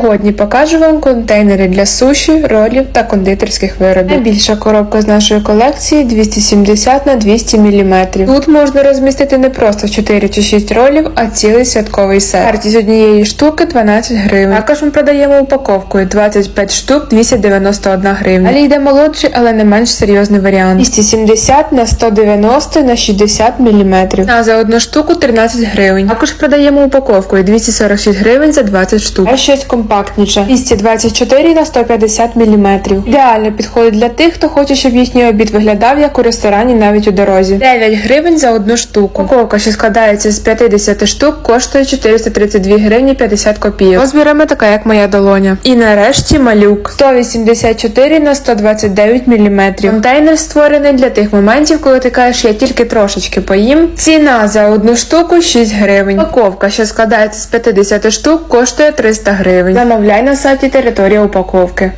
Сьогодні покажу вам контейнери для суші, ролів та кондитерських виробів. Найбільша коробка з нашої колекції 270 на 200 мм. Тут можна розмістити не просто 4 чи 6 ролів, а цілий святковий сет. Вартість однієї штуки 12 гривень. Також ми продаємо упаковкою 25 штук 291 гривня. Далі йде молодший, але не менш серйозний варіант. 270 на 190 на 60 мм. А за одну штуку 13 гривень. Також продаємо упаковкою 246 гривень за 20 штук. А щось компактніше. 224 на 150 мм. Ідеально підходить для тих, хто хоче, щоб їхній обід виглядав як у ресторані навіть у дорозі. 9 гривень за одну штуку. Упаковка, що складається з 50 штук, коштує 432 гривні 50 копійок. Розмірами така, як моя долоня. І нарешті малюк. 184 на 129 мм. Контейнер створений для тих моментів, коли ти кажеш, я тільки трошечки поїм. Ціна за одну штуку 6 гривень. Упаковка, що складається з 50 штук, коштує 300 гривень. Замовляй на сайті територія упаковки.